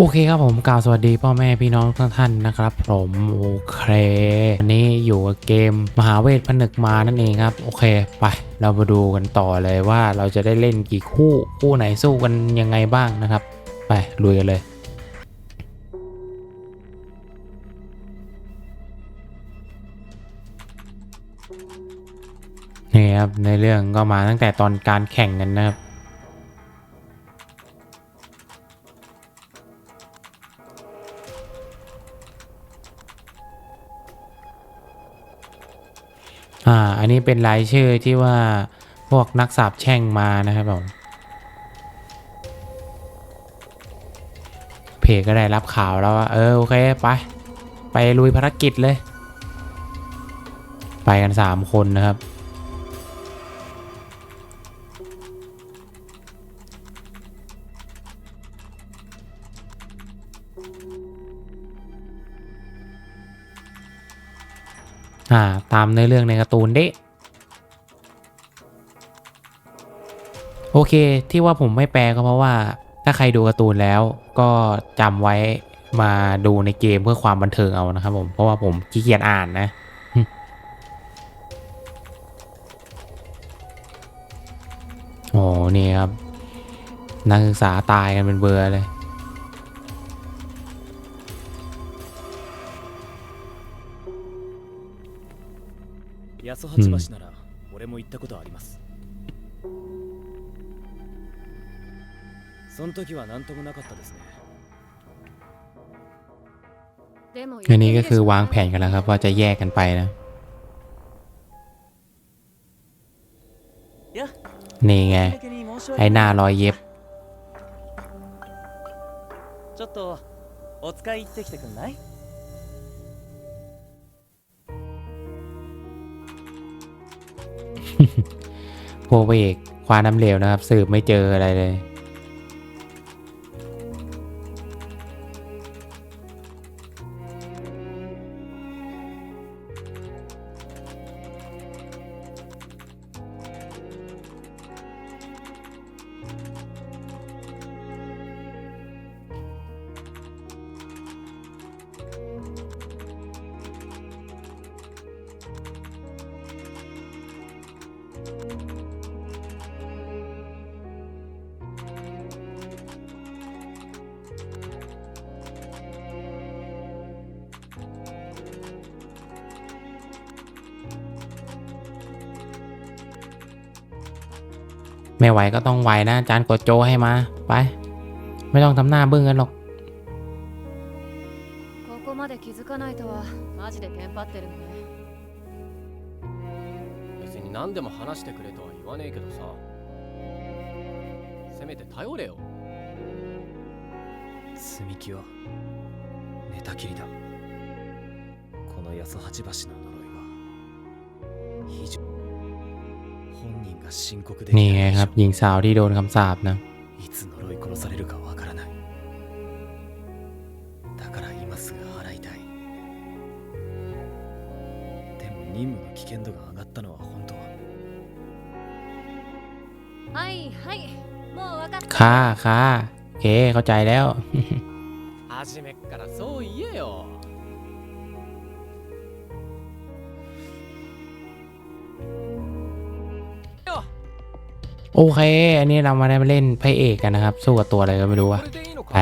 โอเคครับผมกล่าวสวัสดีพ่อแม่พี่น้องทุกท่านนะครับ ผมโอเควันนี้อยู่กับเกมมหาเวทผนึกมานั่นเองครับ โอเคไปเรามาดูกันต่อเลยว่าเราจะได้เล่นกี่คู่คู่ไหนสู้กันยังไงบ้างนะครับ ไปลุยกันเลยนี่ครับในเรื่องก็มาตั้งแต่ตอนการแข่งกันนะครับ อ่า อันนี้เป็นรายชื่อที่ว่าพวกนักสาบแช่งมานะครับผมเพจก็ได้รับข่าวแล้วว่า เออ โอเค ไป ไปลุยภารกิจเลย ไปกัน 3 คนนะครับ ตามในอเรื่องในการ์ตูนเด้โอเค ที่ว่าผมไม่แปลก็เพราะว่า ถ้าใครดูการ์ตูนแล้วก็จำไว้มาดูในเกมเพื่อความบันเทิงเอานะครับผม เพราะว่าผมขี้เกียจอ่านนะโอ้นี่ครับ นักศึกษาตายกันเป็นเบอร์เลย 八十八橋なら俺も行ったことあります、その時は何ともなかったですねでも อันนี้ก็คือวางแผนกันแล้วครับ ว่าจะแยกกันไปนะ いや นี่ไง だけに申し ไอ้ 訳 หน้ารอยเย็บ ちょっとお使い行ってきてくんない พวกพเอกคว้าน้ำเหลวนะครับ สืบไม่เจออะไรเลย ไม่ไหวก็ต้องไหวนะ จานกดโจให้มา ไป ไม่ต้องทำหน้าบึ้งกันหรอก ここまで気づかないとはマジでテンパってるのね別に何でも話してくれとは言わねえけどさせめて頼れよ積み木は寝たきりだこの八十八橋の呪いは非常本人が申告でき นี่ไง ない以 ครับ 上 หญิงสาวที่โดนคำสาปนะ いつ呪い殺されるかわからないだから今すぐ払いたいでも任務の危険度が上がったのは本当はいはいもう分かった ค่าค่าโอเค เข้าใจแล้ว 初めっからそう言 โอเค อันนี้เรามาได้มาเล่นพระเอกกันนะครับ สู้กับตัวอะไรก็ไม่รู้อะไป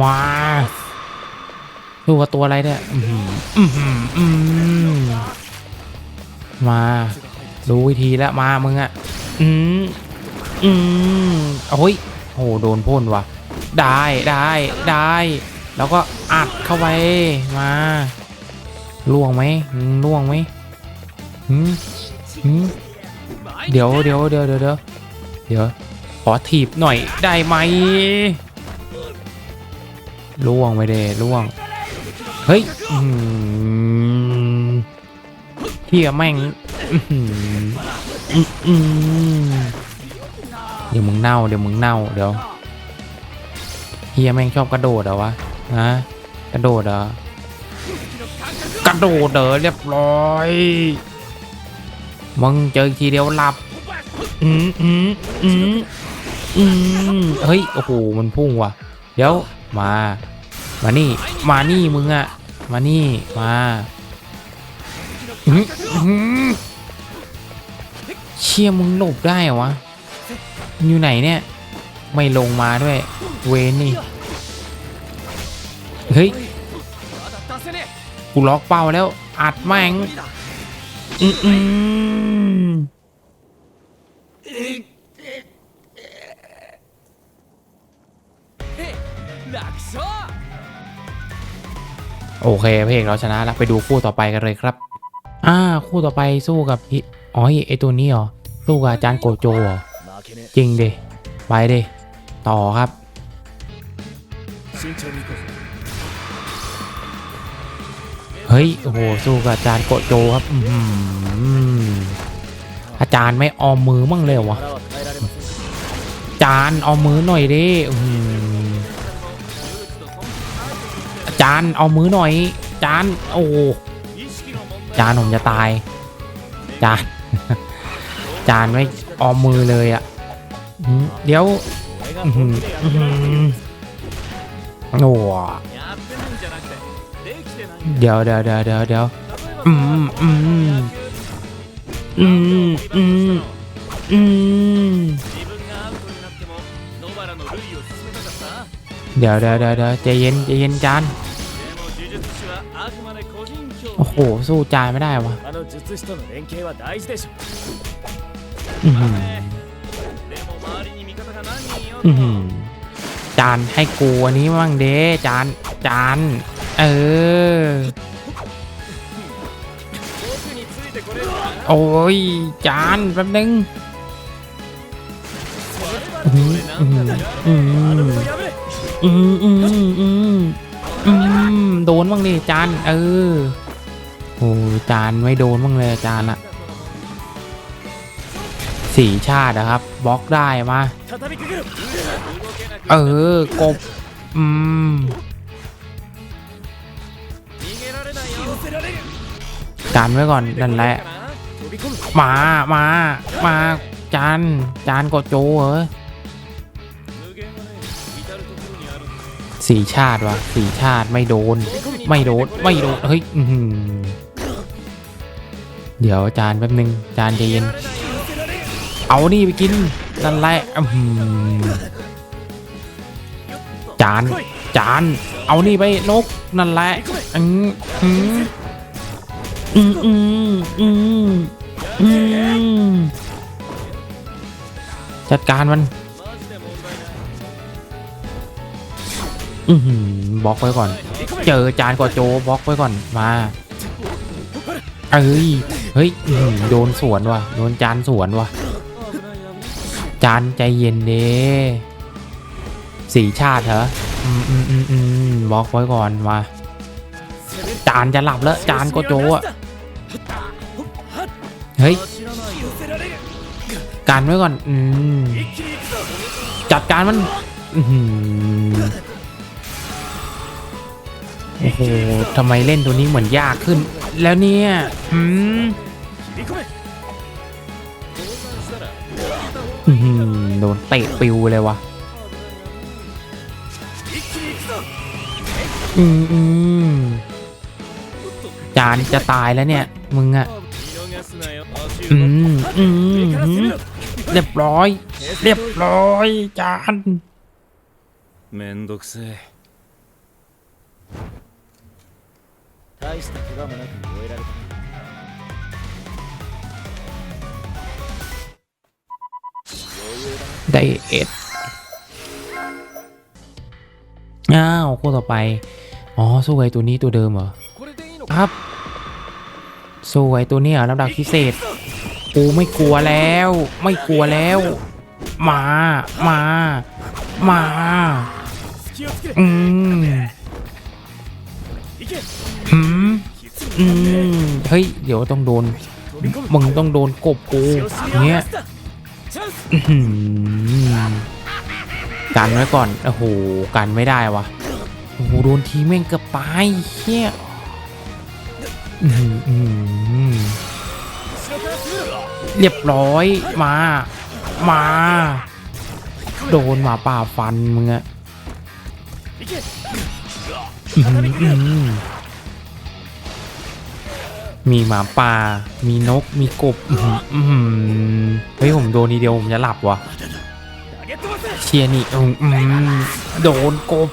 มาสู้กับตัวอะไรเนี่ยมารู้วิธีแล้วมามึงอะอืมอืมโอ้ยโหโดนพ่นว่ะ ได้ได้ได้ แล้วก็อัดเข้าไปมาล่วงไหมล่วงไหมอืม เดี๋ยวเดี๋ยวเดี๋ยวเดี๋ยวเดี๋ยวขอถีบหน่อยได้ไหมล่วงไม่ได้ล่วง เฮ้ยเฮียแม่งเดี๋ยวมึงเน่าเดี๋ยวมึงเน่าเดี๋ยวเฮียแม่งชอบกระโดดเหรอวะฮะกระโดดเหรอกระโดดเด้อเรียบร้อย มึงเจออีกทีเดียวหลับ อืมอืมอืมอืมเฮ้ย โอ้โห มันพุ่งว่ะ เดี๋ยว มา มานี่ มานี่มึงอะ มานี่ มาเชี่ยมึงหลบได้เหรอวะ อยู่ไหนเนี่ย ไม่ลงมาด้วย เวนี่ เฮ้ย กูล็อกเป้าแล้ว อัดแม่ง โอเคพระเอกเราชนะแล้วไปดูคู่ต่อไปกันเลยครับ อ่า คู่ต่อไปสู้กับอ๋อไอตัวนี้เหรอสู้กับอาจารย์โกโจเหรอจริงดิไปดิต่อครับ เฮ้ยโอ้โหสู้กับอาจารย์โกโจครับอืออาจารย์ไม่ออมมือมั่งเลยวะอาจารย์ออมมือหน่อยดิอืออาจารย์เอมมือหน่อยอาจารย์โอ้อาจารย์ผมจะตายอาจารย์อาจารย์ไม่ออมมือเลยอะเดี๋ยวโอ้ เดี๋ยวเดี๋ยวเดี๋ยวเดี๋ยวเดี๋ยวอืมอืมอืมอืมอืมเดี๋ยวเดี๋ยวเดี๋ยวใจเย็นใจเย็นจานโอ้โห สู้จานไม่ได้วะอืมอืจานให้กูอันนี้มั่งเด้จานจาน เออ โอ้ย จานแป๊บนึงอืมอืมอืมอืมอืมโดนบ้างดิจานเออโอ้จานไม่โดนบ้างเลยจานอะสี่ชาตินะครับบล็อกได้มา เออกบ อืม กันไว้ก่อนนั่นแหละ มา มา มา จาน จานกดโจเหรอสี่ชาติวะสี่ชาติไม่โดน ไม่โดน ไม่โดน เฮ้ยเดี๋ยวจานแป๊บนึง จานเย็น เอานี่ไปกิน นั่นแหละจาน จาน เอานี่ไปนก นั่นแหละอืม อืมอืมอืมอืมจัดการมัน อืมบล็อกไว้ก่อน เจอจานกว่าโจบล็อกไว้ก่อนมา เอ้ย เฮ้ยโดนสวนว่ะ โดนจานสวนว่ะ จานใจเย็นเด้สีชาติเหรอ อือืมอืมอืมบล็อกไว้ก่อนมา จานจะหลับแล้ว จานโกโจอะ เฮ้ย การไว้ก่อน อืม จัดการมันอโอ้โหทำไมเล่นตัวนี้เหมือนยากขึ้น แล้วเนี่ยอืมโดนเตะปิวเลยวะอืมอืม จานจะตายแล้วเนี่ย มึงอะ 見逃すなよ足 อื を มอืม 上から อื 攻 ม めろ เรียบร้อย เรียบร้อย จาน めんどくせえ大した怪我もなく終えられたね ไดเอทอ้าวคู่ต่อไป อ๋อ สู้ไอ้ตัวนี้ตัวเดิมเหรอ これでいいの ครับ สวยตัวนี้ยลำดับพิเศษกูไม่กลัวแล้ว ไม่กลัวแล้ว มา มา มาอืมอืมอืมเฮ้ย เดี๋ยวต้องโดน มึงต้องโดนกบกูเงี้ยกันไว้ก่อน โอ้โห กันไม่ได้วะโอ้โห โดนทีแม่งเกือบตายเฮ้ย เรียบร้อยมา มา โดนหมาป่าฟันมึงอะมีหมาป่า มีนก มีกบเฮ้ยผมโดนทีเดียวผมจะหลับวะเชียร์นี่อืมโดนกบ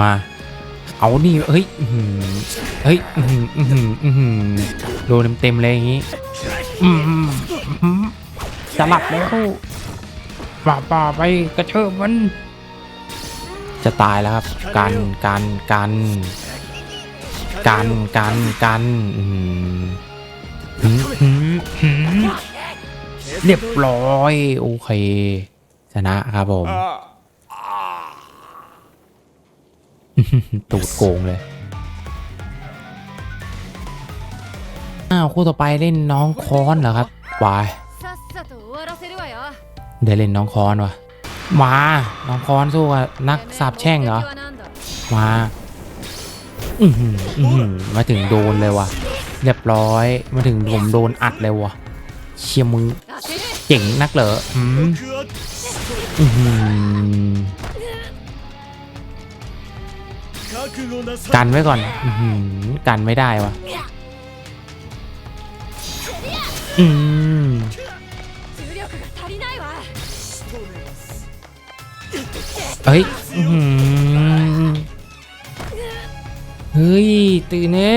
มา เอานี่เฮ้ยเฮ้ยอื้อหืออื้อหืออื้อหือโดนเต็มๆเลยอย่างงี้อืมอืมอืมจะหลับแล้วป่าป่าไปกระเชิบมัน จะตายแล้วครับ กันกันกันกันกันกันเรียบร้อย โอเค ชนะครับผม ตูดโกงเลย อ้าวคู่ต่อไปเล่นน้องคอนเหรอครับวายได้เล่นน้องคอนวะมา น้องคอนสู้กับนักสาบแช่งเหรอ มาอืมาถึงโดนเลยวะเรียบร้อย มาถึงผมโดนอัดเลยวะเชียมึงเจ๋งนักเหรออืม กันไว้ก่อนอกันไม่ได้วะอืมเฮ้ยเฮ้ย ตื่นเน่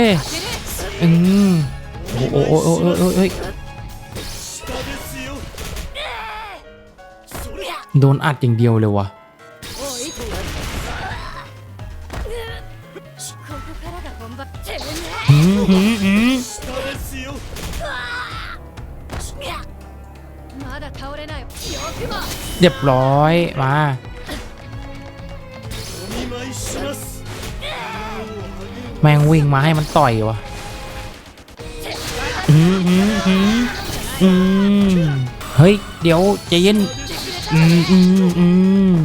อืมโอ้โอ้โอ้โอ้โอ้โโดนอัดอย่างเดียวเลยวะ เรียบร้อย มา แมงวิ่งมาให้มันต่อยวะอืมอืมอืมอืมเฮ้ย เดี๋ยวใจเย็น อืมอืมอืม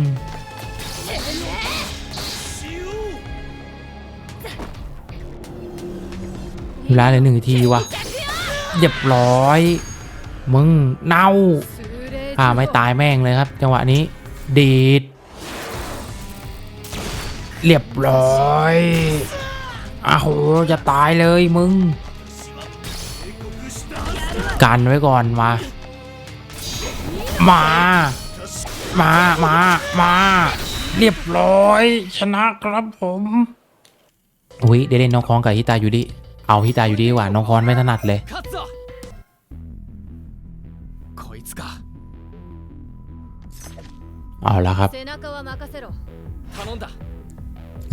เวลาเหลือหนึ่งทีวะเรียบร้อย มึงเน่าอ่าไม่ตายแม่งเลยครับ จังหวะนี้ ดีด เรียบร้อยอ้าวโหจะตายเลยมึง กันไว้ก่อนมา มา มา มา มา เรียบร้อย ชนะครับผมอุ้ยเดเล่นน้องคอนกับฮิตาอยู่ดิ เอาฮิตาอยู่ดีกว่าน้องคอนไม่ถนัดเลยเอาละครับ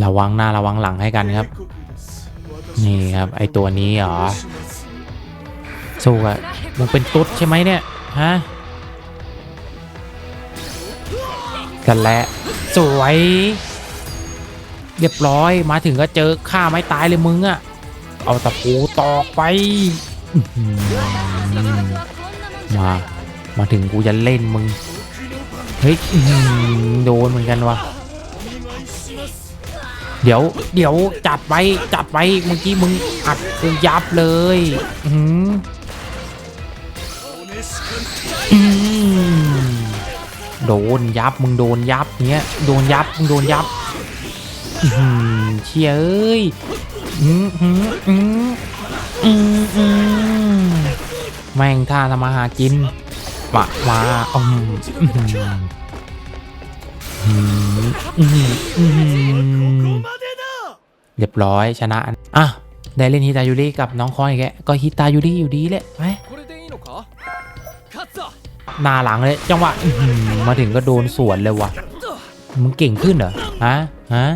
ระวังหน้าระวังหลังให้กันครับ นี่ครับไอตัวนี้เหรอสู้อะมึงเป็นตุ๊ดใช่ไหมเนี่ย ฮะกันแล้วสวย เรียบร้อยมาถึงก็เจอฆ่าไม่ตายเลยมึงอะ เอาตะปูตอกไป มา มาถึงกูจะเล่นมึง เฮ้ยโดนเหมือนกันวะเดี๋ยว เดี๋ยวจับไปจับไปเมื่อกี้มึงอัดกูยับเลยอืมโดนยับมึงโดนยับเนี้ยโดนยับมึงโดนยับเชี่ยเอ้ย มแม่งท่าทำมาหากินมามาอืมเรียบร้อยชนะ อะ ได้เล่นฮิตายุริกับน้องคอยแกก็ฮิตายุริอยู่ดีแหละไหมหน้าหลังเลย จังหวะมาถึงก็โดนสวนเลยว่ะ มึงเก่งขึ้นเหรอ ฮะ ฮะ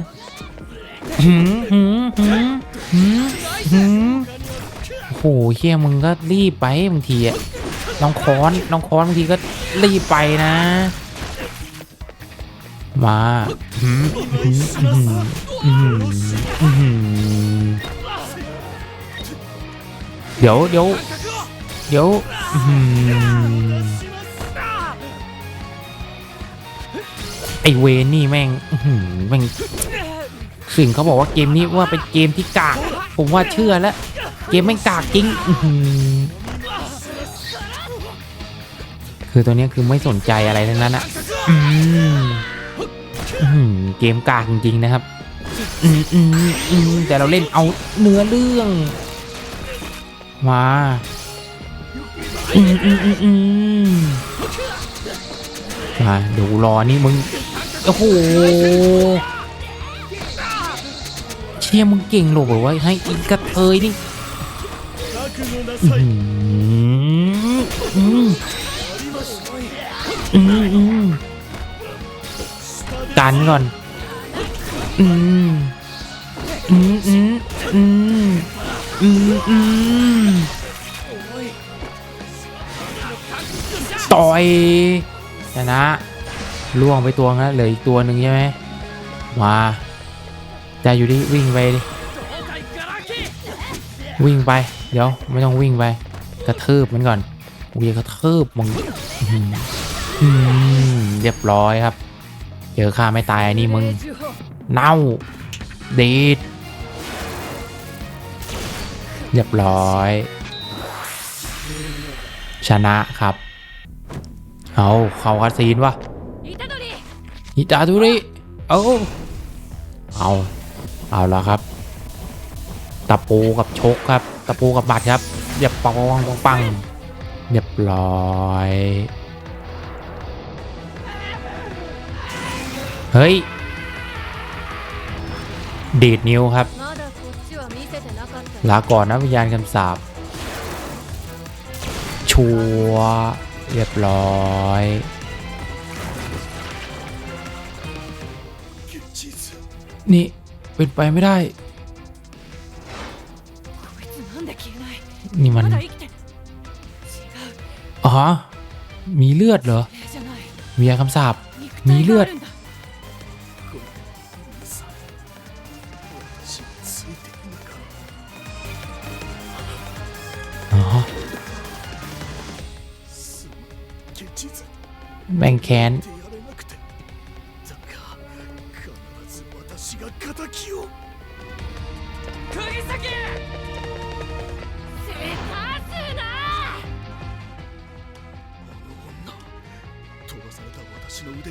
หืมหืมโหเฮียมึงก็รีบไปบางทีอะน้องคอนน้องคอนบางทีก็รีบไปนะ มาหืมหืมหืมหืมเดี๋ยวเดี๋ยวเดี๋ยวไอเวนี่แม่งแม่ง สิ่งเขาบอกว่าเกมนี้ว่าเป็นเกมที่กาก ผมว่าเชื่อแล้ว เกมแม่กากจริงคือตัวนี้คือไม่สนใจอะไรทั้งนั้นอะเกมกากจริงๆนะครับแต่เราเล่นเอาเนื้อเรื่อง มาอมาดูรอนี่มึง โอ้โห ชี่ยมึงเก่งหรอกเหรอวะให้อีกระเทยนี่อืมอืมอืมอืมกันก่อนอืมอืมอืมอืมอืมอืมต่อยชนะล่วงไปตัวงั้นเหลืออีกตัวหนึ่งใช่ไหมมา จะอยู่ดิวิ่งไปดิวิ่งไป เดี๋ยวไม่ต้องวิ่งไป กระทืบมันก่อนกูจะกระทืบมึงอื้อหืออืมเรียบร้อยครับ เจอข้าไม่ตายอันนี้มึง เน่าดีดเรียบร้อย ชนะครับ เอาเข้าคาซีนวะ虎杖อิตาตุริ เอาเอา เอาละครับ ตะปูกับชกครับ ตะปูกับบัตรครับเรียบปังปังปังปงเรียบร้อยเฮ้ย ดีดนิ้วครับลาก่อนนะวิญญาณคำสาบชัวเรียบร้อย นี่ เป็นไปไม่ได้ นี่มันอ๋อมีเลือดเหรอมีคำสาบมีเลือด แบ่งแขน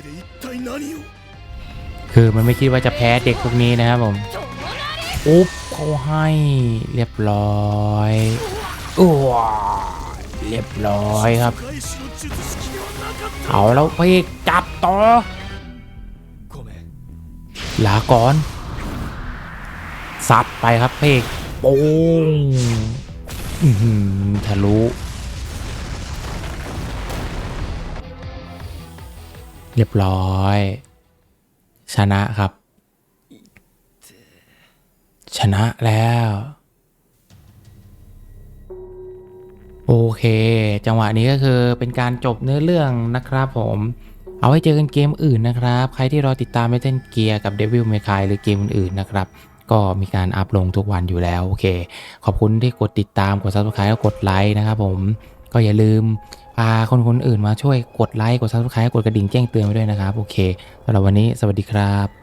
で一体何を คือมันไม่คิดว่าจะแพ้เด็กพวกนี้นะครับผม อุ๊บเขาให้เรียบร้อยอ้วเรียบร้อยครับ 返しの術式ではなかっ เอาแล้วพี่จับต่อ たごめん ลาก่อนซัดไปครับเพกโป้งอื้อหือทะลุ เรียบร้อย ชนะครับ ชนะแล้ว โอเค จังหวะนี้ก็คือเป็นการจบเนื้อเรื่องนะครับผมเอาไว้เจอกันเกมอื่นนะครับ ใครที่รอติดตาม Metal Gear กับ Devil May Cry หรือเกมอื่นๆนะครับ ก็มีการอัพลงทุกวันอยู่แล้ว โอเค ขอบคุณที่กดติดตามกด Subscribe แล้วกดไลค์นะครับผมก็อย่าลืม พาคนคนอื่นมาช่วยกดไลค์กดซับสไครต์กดกระดิ่งแจ้งเตือนไว้ด้วยนะครับ โอเคสำหรับวันนี้สวัสดีครับ